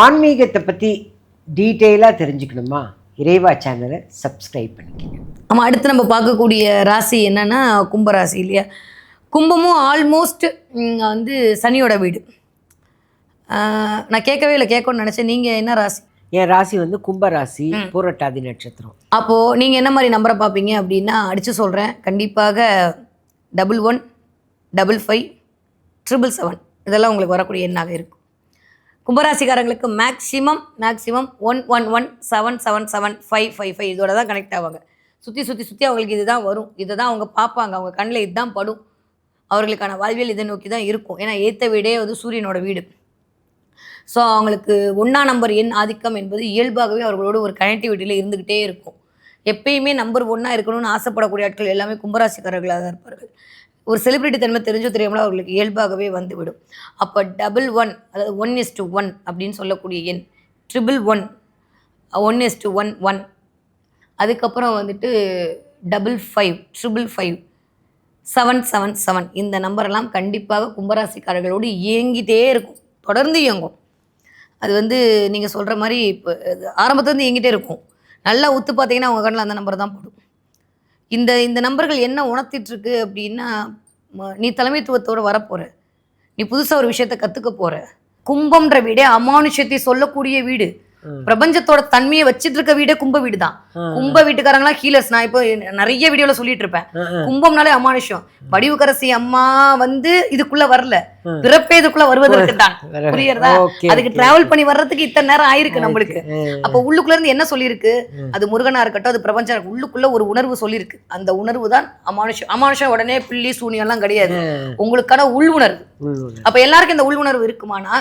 ஆன்மீகத்தை பற்றி டீட்டெயிலாக தெரிஞ்சுக்கணுமா? இறைவா சேனலை சப்ஸ்கிரைப் பண்ணிக்கங்க. ஆமாம் அடுத்து நம்ம பார்க்கக்கூடிய ராசி என்னன்னா கும்பராசி இல்லையா? கும்பமும் ஆல்மோஸ்ட் வந்து சனியோட வீடு. நான் கேட்கவே இல்லை கேட்கணும்னு நினச்சேன். நீங்கள் என்ன ராசி? என் ராசி வந்து கும்பராசி பூரட்டாதி நட்சத்திரம். அப்போது நீங்கள் என்ன மாதிரி நம்பரை பார்ப்பீங்க அப்படின்னா அடித்து சொல்கிறேன் கண்டிப்பாக double one double five triple seven இதெல்லாம் உங்களுக்கு வரக்கூடிய எண்ணாக இருக்கும். கும்பராசிக்காரங்களுக்கு maximum maximum one one one seven seven seven five five five இதோட தான் கனெக்ட் ஆவாங்க. சுற்றி சுற்றி சுற்றி அவங்களுக்கு இதுதான் வரும். இதை தான் அவங்க பார்ப்பாங்க. அவங்க கண்ணில் இதுதான் படும். அவர்களுக்கான வாழ்வியல் இதை நோக்கி தான் இருக்கும். ஏன்னா ஏற்ற வீடே வந்து சூரியனோட வீடு. ஸோ அவங்களுக்கு ஒன்றா நம்பர் எண் ஆதிக்கம் என்பது இயல்பாகவே அவர்களோட ஒரு கனெக்டிவிட்டியில் இருந்துக்கிட்டே இருக்கும். எப்பயுமே நம்பர் ஒன்றா இருக்கணும்னு ஆசைப்படக்கூடிய ஆட்கள் எல்லாமே கும்பராசிக்காரர்களாக தான் இருப்பார்கள். ஒரு செலிபிரிட்டி தன்மை தெரிஞ்சோ தெரியாமலோ அவர்களுக்கு இயல்பாகவே வந்துவிடும். அப்போ டபுள் ஒன் அதாவது ஒன் இஸ் டு ஒன் அப்படின்னு சொல்லக்கூடிய எண் triple one one is two one one அதுக்கப்புறம் வந்துட்டு double five triple five seven seven seven இந்த நம்பரெல்லாம் கண்டிப்பாக கும்பராசிக்காரர்களோடு இயங்கிட்டே இருக்கும். தொடர்ந்து இயங்கும். அது வந்து நீங்கள் சொல்கிற மாதிரி இப்போ ஆரம்பத்துலேருந்து இயங்கிட்டே இருக்கும். நல்லா உத்து பார்த்தீங்கன்னா அவங்க கண்ணில் அந்த நம்பர் தான் போடும். இந்த இந்த நம்பர்கள் என்ன உணர்த்திட்டு இருக்கு அப்படின்னா நீ தலைமைத்துவத்தோட வரப்போற. நீ புதுசாக ஒரு விஷயத்த கற்றுக்க போற. கும்பம்ன்ற வீடே அமானுஷத்தை சொல்லக்கூடிய வீடு. பிரபஞ்சத்தோட தன்மையை வச்சிட்டு இருக்க வீடே கும்ப வீடு தான் கும்ப வீட்டுக்காரங்களாம் ஹீலர்ஸ் நான் இப்போ நிறைய வீடியோல சொல்லிட்டு இருப்பேன் கும்பம்னாலே அமானுஷம் வடிவுக்கரசி அம்மா வந்து இதுக்குள்ள வரல. பிறப்பே இதுக்குள்ள வருவதற்கு தான். புரியுறதா அதுக்கு டிராவல் பண்ணி வர்றதுக்கு இத்தனை நேரம் ஆயிருக்கு நம்மளுக்கு. அப்ப உள்ளுக்குள்ள இருந்து என்ன சொல்லியிருக்கு அது முருகனா இருக்கட்டும் அது பிரபஞ்சம் உள்ளுக்குள்ள ஒரு உணர்வு சொல்லியிருக்கு அந்த உணர்வு தான் அமானுஷம் அமானுஷம் உடனே பில்லி சூனியம் எல்லாம் கிடையாது உங்களுக்கான உள் உணர்வு. அப்ப எல்லாருக்கும் இந்த உள் உணர்வு இருக்குமானா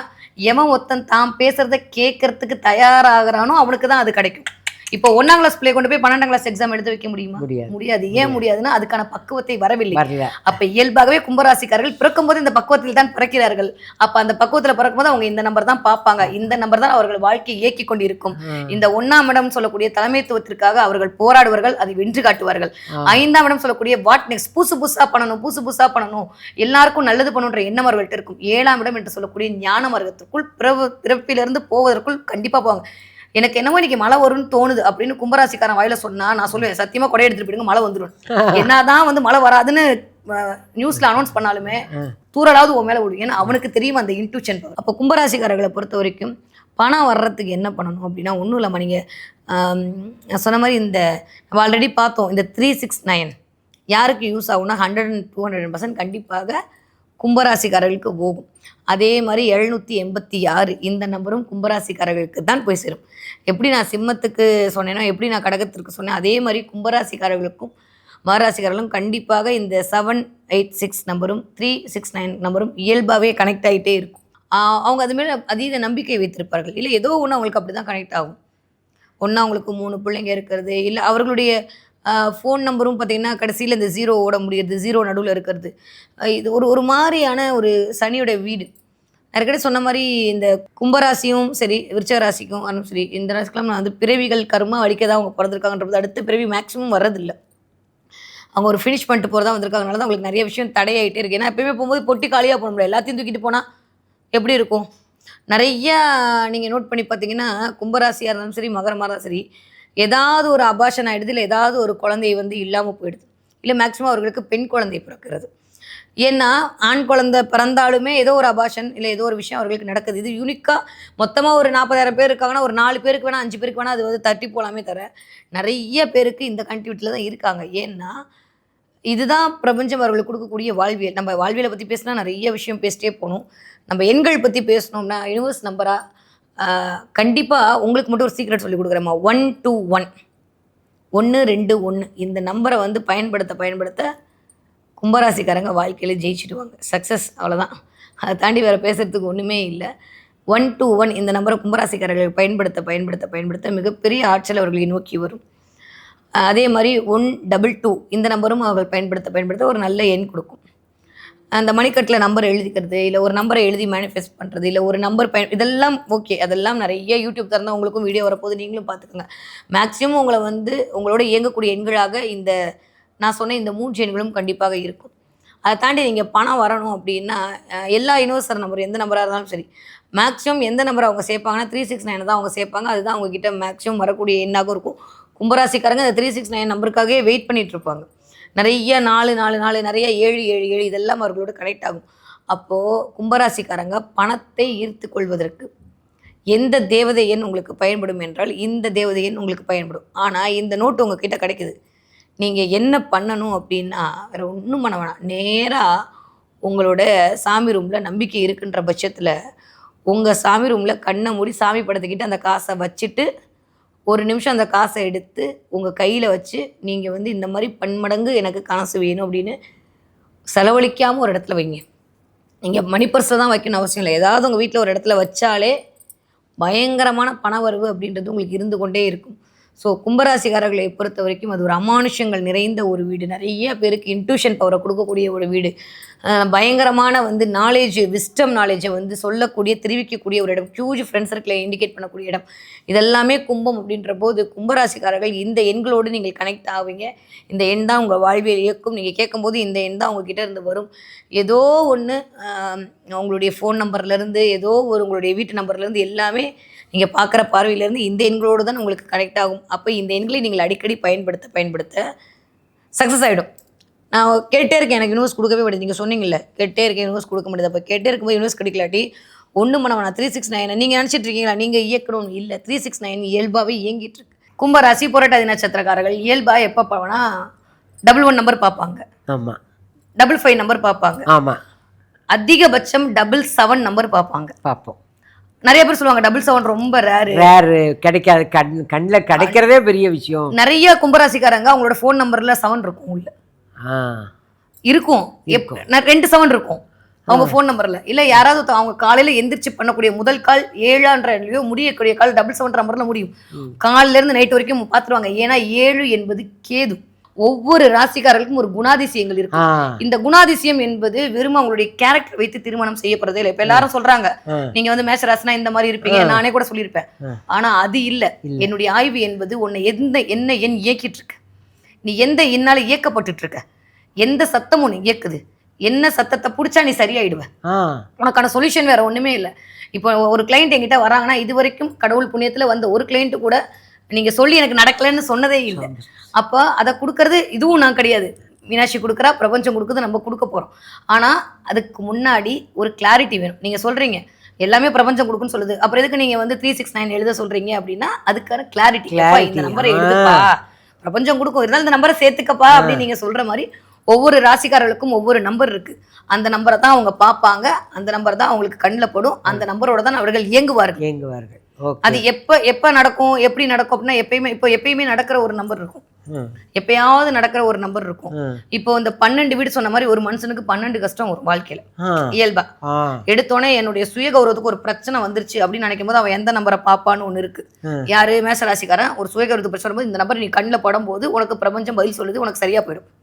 எவன் ஒருத்தன் தான் பேசுறத கேட்கறதுக்கு தயாராகிறானோ அவனுக்கு தான் அது கிடைக்கும். இப்போ ஒன்னாம் கிளாஸ் பிள்ளை கொண்டு போய் பன்னெண்டாம் கிளாஸ் எக்ஸாம் எழுத வைக்க முடியுமா? முடியாது. ஏன் முடியாதுன்னா அதுக்கான பக்குவத்தை வரவில்லை. அப்ப இயல்பாகவே கும்பராசிக்காரர்கள் பிறக்கும்போது இந்த பக்குவத்தில் தான் பிறக்கிறார்கள். அப்ப அந்த பக்குவத்துல பிறக்கும்போது அவங்க இந்த நம்பர் தான் பார்ப்பாங்க. இந்த நம்பர் தான் அவர்கள் வாழ்க்கையை இயக்கி கொண்டிருக்கும். இந்த ஒன்னாம் இடம் சொல்லக்கூடிய தலைமைத்துவத்திற்காக அவர்கள் போராடுவார்கள் அதை வென்று காட்டுவார்கள். ஐந்தாம் இடம் சொல்லக்கூடிய வாட் நெக்ஸ்ட் புதுசு புதுசா பண்ணணும் புதுசு புதுசா பண்ணணும். எல்லாருக்கும் நல்லது பண்ணணுன்ற எண்ணம் அவர்கள்ட்ட இருக்கும். ஏழாம் இடம் என்று சொல்லக்கூடிய ஞான மார்க்கத்திற்குள் பிறவு பிறப்பிலிருந்து போவதற்குள் கண்டிப்பா போவாங்க. எனக்கு என்னமோ இன்னைக்கு மழை வரும்னு தோணுது அப்படின்னு கும்பராசிக்காரன் வாயில சொன்னா நான் சொல்லுவேன் சத்தியமா கொடை எடுத்துட்டு போயிடுங்க மழை வந்துடும் என்னதான் வந்து மழை வராதுன்னு நியூஸ்ல அனௌன்ஸ் பண்ணாலுமே தூரலாவது உன் மேல விடும் ஏன்னா அவனுக்கு தெரியும் அந்த இன்ட்யூஷன் அப்போ கும்பராசிக்காரர்களை பொறுத்த வரைக்கும் பணம் வர்றதுக்கு என்ன பண்ணணும் அப்படின்னா ஒன்றும் இல்லாமல் நீங்கள் சொன்ன மாதிரி இந்த நம்ம ஆல்ரெடி பார்த்தோம் இந்த த்ரீ சிக்ஸ் நைன் யாருக்கு யூஸ் ஆகும்னா hundred and two hundred percent கண்டிப்பாக கும்பராசிக்காரர்களுக்கு போகும். அதே மாதிரி எழுநூற்றி எண்பத்தி ஆறு இந்த நம்பரும் கும்பராசிக்காரர்களுக்கு தான் போய் சேரும். எப்படி நான் சிம்மத்துக்கு சொன்னேனோ எப்படி நான் கடகத்திற்கு சொன்னேன் அதே மாதிரி கும்பராசிக்காரர்களுக்கும் மகராசிக்காரர்களும் கண்டிப்பாக இந்த செவன் எயிட் சிக்ஸ் நம்பரும் த்ரீ சிக்ஸ் நைன் நம்பரும் இயல்பாகவே கனெக்ட் ஆகிட்டே இருக்கும். அவங்க அது மேலே அதீத நம்பிக்கை வைத்திருப்பார்கள். இல்லை ஏதோ ஒன்று அவங்களுக்கு அப்படி தான் கனெக்ட் ஆகும். ஒன்றா அவங்களுக்கு மூணு பிள்ளைங்க இருக்கிறது இல்லை அவர்களுடைய ஃபோன் நம்பரும் பார்த்தீங்கன்னா கடைசியில் இந்த ஜீரோ ஓட முடியுது ஜீரோ நடுவில் இருக்கிறது. இது ஒரு ஒரு மாதிரியான ஒரு சனியோட வீடு. நிறைய சொன்ன மாதிரி இந்த கும்பராசியும் சரி விருச்சக ராசிக்கும் ஆனாலும் சரி இந்த ராசிக்கெலாம் நான் வந்து பிறவிகள் கர்மா அடிக்க தான் அவங்க பிறந்திருக்காங்கன்றது அடுத்த பிறவி மேக்ஸிமம் வர்றதில்லை. அவங்க ஒரு ஃபினிஷ் பண்ணிட்டு போகிறதா வந்திருக்காங்கனால தான் அவங்களுக்கு நிறைய விஷயம் தடையாயிட்டே இருக்குது ஏன்னா எப்பயுமே போகும்போது பொட்டி காலியாக போக முடியாது. எல்லாத்தையும் தூக்கிட்டு போனால் எப்படி இருக்கும்? நிறையா நீங்கள் நோட் பண்ணி பார்த்தீங்கன்னா கும்பராசியாக இருந்தாலும் சரி மகரமாக இருந்தாலும் சரி ஏதாவது ஒரு அபாஷன் ஆகிடுது இல்லை ஏதாவது ஒரு குழந்தை வந்து இல்லாமல் போயிடுது இல்லை மேக்ஸிமம் அவர்களுக்கு பெண் குழந்தை பிறக்கிறது. ஏன்னா ஆண் குழந்தை பிறந்தாலுமே ஏதோ ஒரு அபாஷன் இல்லை ஏதோ ஒரு விஷயம் அவர்களுக்கு நடக்குது. இது யூனிக்காக மொத்தமாக ஒரு நாற்பதாயிரம் பேர் இருக்காங்கன்னா ஒரு நாலு பேருக்கு வேணால் அஞ்சு பேருக்கு வேணால் அது வந்து தட்டி போகலாமே தர நிறைய பேருக்கு இந்த கண்டிவிட்டியில் தான் இருக்காங்க. ஏன்னா இதுதான் பிரபஞ்சம் அவர்களுக்கு கொடுக்கக்கூடிய வாழ்வியல். நம்ம வாழ்வியலை பற்றி பேசினா நிறைய விஷயம் பேசிட்டே போகணும். நம்ம எண்கள் பற்றி பேசணும்னா யூனிவர்ஸ் நம்பராக கண்டிப்பாக உங்களுக்கு மட்டும் ஒரு சீக்ரெட் சொல்லி கொடுக்குறேம்மா. ஒன் டூ ஒன் ஒன்று ரெண்டு ஒன்று இந்த நம்பரை வந்து பயன்படுத்த பயன்படுத்த கும்பராசிக்காரங்க வாழ்க்கையில் ஜெயிச்சிடுவாங்க. சக்ஸஸ் அவ்வளோதான் அதை தாண்டி வேறு பேசுகிறதுக்கு ஒன்றுமே இல்லை. ஒன் டூ ஒன் இந்த நம்பரை கும்பராசிக்காரர்கள் பயன்படுத்த பயன்படுத்த பயன்படுத்த மிகப்பெரிய ஆற்றல் அவர்களை நோக்கி வரும். அதே மாதிரி ஒன் டபுள் டூ இந்த நம்பரும் அவர்கள் பயன்படுத்த பயன்படுத்த ஒரு நல்ல எண் கொடுக்கும். அந்த மணிக்கட்டில் நம்பர் எழுதிக்கிறது இல்லை ஒரு நம்பரை எழுதி மேனிஃபெஸ்ட் பண்ணுறது இல்லை ஒரு நம்பர் பயன் இதெல்லாம் ஓகே அதெல்லாம் நிறைய யூடியூப் திறந்தால் உங்களுக்கும் வீடியோ வரப்போது நீங்களும் பார்த்துக்கோங்க. மேக்ஸிமம் உங்களை வந்து உங்களோட இயங்கக்கூடிய எண்களாக இந்த நான் சொன்ன இந்த மூன்று எண்களும் கண்டிப்பாக இருக்கும். அதை தாண்டி நீங்கள் பணம் வரணும் அப்படின்னா எல்லா யூனிவர்சல் நம்பர் எந்த நம்பராக இருந்தாலும் சரி மேக்ஸிமம் எந்த நம்பர் அவங்க சேர்ப்பாங்கன்னா த்ரீ சிக்ஸ் நைன் தான் அவங்க சேர்ப்பாங்க. அதுதான் அவங்கக்கிட்ட மேக்ஸிமம் வரக்கூடிய எண்ணாக இருக்கும். கும்பராசிக்காரங்க அந்த த்ரீ சிக்ஸ் நைன் நம்பருக்காகவே வெயிட் பண்ணிகிட்ருப்பாங்க இருப்பாங்க. நிறைய நாலு நாலு நாலு நிறைய ஏழு ஏழு ஏழு இதெல்லாம் அவர்களோட கனெக்ட் ஆகும். அப்போது கும்பராசிக்காரங்க பணத்தை ஈர்த்து கொள்வதற்கு எந்த தேவதை எண் உங்களுக்கு பயன்படும் என்றால் இந்த தேவதை எண் உங்களுக்கு பயன்படும். ஆனால் இந்த நோட்டு உங்ககிட்ட கிடைக்குது. நீங்கள் என்ன பண்ணணும் அப்படின்னா வேறு ஒன்றும் பண்ண வேணாம். நேராக உங்களோட சாமி ரூமில் நம்பிக்கை இருக்குன்ற பட்சத்தில் உங்கள் சாமி ரூமில் கண்ணை மூடி சாமி படத்துக்கிட்ட அந்த காசை வச்சுட்டு ஒரு நிமிஷம் அந்த காசை எடுத்து உங்கள் கையில் வச்சு நீங்கள் வந்து இந்த மாதிரி பன்மடங்கு எனக்கு காசு வேணும் அப்படின்னு செலவழிக்காமல் ஒரு இடத்துல வைங்க. நீங்கள் மணி பர்ஸில் தான் வைக்கணும் அவசியம் இல்லை. ஏதாவது உங்கள் வீட்டில் ஒரு இடத்துல வச்சாலே பயங்கரமான பணவரவு அப்படின்றது உங்களுக்கு இருந்து கொண்டே இருக்கும். ஸோ கும்பராசிக்காரர்களை பொறுத்த வரைக்கும் அது ஒரு அமானுஷங்கள் நிறைந்த ஒரு வீடு. நிறைய பேருக்கு இன்ட்யூஷன் பவரை கொடுக்கக்கூடிய ஒரு வீடு. பயங்கரமான வந்து நாலேஜ் விஸ்டம் நாலேஜை வந்து சொல்லக்கூடிய தெரிவிக்கக்கூடிய ஒரு இடம். ஹியூஜ் ஃப்ரெண்ட்ஸ் சர்க்கிளை இண்டிகேட் பண்ணக்கூடிய இடம். இதெல்லாமே கும்பம் அப்படின்ற போது கும்பராசிக்காரர்கள் இந்த எண்களோடு நீங்கள் கனெக்ட் ஆவீங்க. இந்த எண் தான் உங்கள் வாழ்வியல் இயக்கும். நீங்கள் கேட்கும்போது இந்த எண் தான் உங்ககிட்ட இருந்து வரும். ஏதோ ஒன்று உங்களுடைய ஃபோன் நம்பர்லேருந்து ஏதோ ஒரு உங்களுடைய வீட்டு நம்பர்லேருந்து எல்லாமே நீங்கள் பார்க்குற பார்வையிலேருந்து இந்த எண்களோடு தான் உங்களுக்கு கனெக்ட் ஆகும். அப்போ இந்த எண்களை நீங்கள் அடிக்கடி பயன்படுத்த பயன்படுத்த சக்ஸஸ் ஆகிடும் நான் கேட்டே இருக்கேன் எனக்கு யூனிவர்ஸ் கொடுக்கவே மாட்டேது நீங்கள் சொன்னீங்கல்ல கேட்டே இருக்கேன் யூனிவர்ஸ் கொடுக்க முடியாது அப்போ கேட்டே இருக்கும்போது யூனிவர்ஸ் கிடைக்கலாட்டி ஒன்றும் பண்ண வேணாம். த்ரீ சிக்ஸ் நைன் நீங்கள் நினச்சிட்டு இருக்கீங்களா? நீங்கள் இயக்கணும்னு இல்லை. த்ரீ சிக்ஸ் நைன் இயல்பாகவே இயங்கிட்டு இருக்கு. கும்பராசி புரட்டாதி நட்சத்திரக்காரர்கள் இயல்பாக எப்போ பார்ப்பனா டபுள் ஒன் நம்பர் பார்ப்பாங்க ஆமாம் டபுள் ஃபைவ் நம்பர் பார்ப்பாங்க ஆமாம் அதிகபட்சம் டபுள் செவன் நம்பர் பார்ப்பாங்க பார்ப்போம் நிறைய பேர் சொல்லுவாங்க டபுள் செவன் ரொம்ப ரேரு ரேரு கிடைக்காது. கண் கண்ணில் கிடைக்கிறதே பெரிய விஷயம். நிறைய கும்பராசிக்காரங்க அவங்களோட ஃபோன் நம்பர்ல செவன் இருக்கும் உள்ள. இருக்கும். ரெண்டு செவன் இருக்கும். அவங்க ஃபோன் நம்பர்ல இல்ல யாராவது அவங்க காலையில எந்திரிச்சு பண்ணக்கூடிய முதல் கால் ஏழான்ற எண்ணிலையோ முடியக்கூடிய கால் டபுள் செவன் நம்பர்ல முடியும். காலையில இருந்து நைட் வரைக்கும் பாத்துருவாங்க. ஏன்னா ஏழு என்பது கேது. ஒவ்வொரு ராசிக்காரர்களுக்கும் ஒரு குணாதிசயங்கள் இருக்கு. இந்த குணாதிசயம் என்பது வெறும் அவங்களுடைய கேரக்டர் வைத்து திருமணம் செய்யப்படுறதே இல்லை. இப்ப எல்லாரும் சொல்றாங்க. நீங்க வந்து மேஷ ராசினா இந்த மாதிரி இருப்பீங்க. நானே கூட சொல்லியிருப்பேன். ஆனா அது இல்ல. என்னுடைய ஆய்வு என்பது உன்னை எந்த என்ன எண் இயக்கிட்டு இருக்கு? நீ எந்த எண்ணால இயக்கப்பட்டுட்டு இருக்க? எந்த சத்தம் உன்னை இயக்குது. என்ன சத்தத்தை பிடிச்சா நீ சரியாயிடுவ. ஆ. உனக்கான சொல்யூஷன் வேற ஒண்ணுமே இல்லை. இப்போ ஒரு கிளைண்ட் என்கிட்ட வராங்கன்னா இது வரைக்கும் கடவுள் புண்ணியத்துல வந்த ஒரு கிளைண்ட் கூட நீங்க சொல்லி எனக்கு நடக்கலைன்னு சொன்னதே இல்லை. அப்போ அதை கொடுக்கறது இதுவும் நான் கிடையாது. மீனாட்சி கொடுக்குறா பிரபஞ்சம் கொடுக்குது நம்ம கொடுக்க போறோம். ஆனா அதுக்கு முன்னாடி ஒரு கிளாரிட்டி வேணும். நீங்க சொல்றீங்க எல்லாமே பிரபஞ்சம் கொடுக்குன்னு சொல்லுது. அப்புறம் எதுக்கு நீங்க வந்து த்ரீ சிக்ஸ் நைன் எழுத சொல்றீங்க அப்படின்னா அதுக்கான கிளாரிட்டி இந்த நம்பரை. எழுதுப்பா பிரபஞ்சம் கொடுக்கும் இருந்தாலும் இந்த நம்பரை சேர்த்துக்கப்பா அப்படின்னு நீங்க சொல்ற மாதிரி ஒவ்வொரு ராசிக்காரர்களுக்கும் ஒவ்வொரு நம்பர் இருக்கு. அந்த நம்பரை தான் அவங்க பார்ப்பாங்க. அந்த நம்பர் தான் அவங்களுக்கு கண்ணில் படும். அந்த நம்பரோட தான் அவர்கள் இயங்குவார்கள். இயங்குவார்கள். அது எப்ப எப்ப நடக்கும் எப்படி நடக்கும் அப்படின்னா எப்பயுமே இப்போ எப்பயுமே நடக்கிற ஒரு நம்பர் இருக்கும். எப்பயாவது நடக்கிற ஒரு நம்பர் இருக்கும். இப்போ இந்த பன்னெண்டு வீடு சொன்ன மாதிரி ஒரு மனுஷனுக்கு பன்னெண்டு கஷ்டம் வரும் வாழ்க்கையில. இயல்பா. எடுத்தோடனே என்னுடைய சுய கௌரவத்துக்கு ஒரு பிரச்சனை வந்துருச்சு அப்படின்னு நினைக்கும் போது அவன் எந்த நம்பரை பாப்பான்னு ஒன்று இருக்கு. யாரு? மேசராசிக்காரன். ஒரு சுய கௌரவத்துக்கு பிரச்சனை இந்த நம்பர் நீ கண்ணில் படும்போது உனக்கு பிரபஞ்சம் பதில் சொல்லுது உனக்கு சரியா போயிடும்.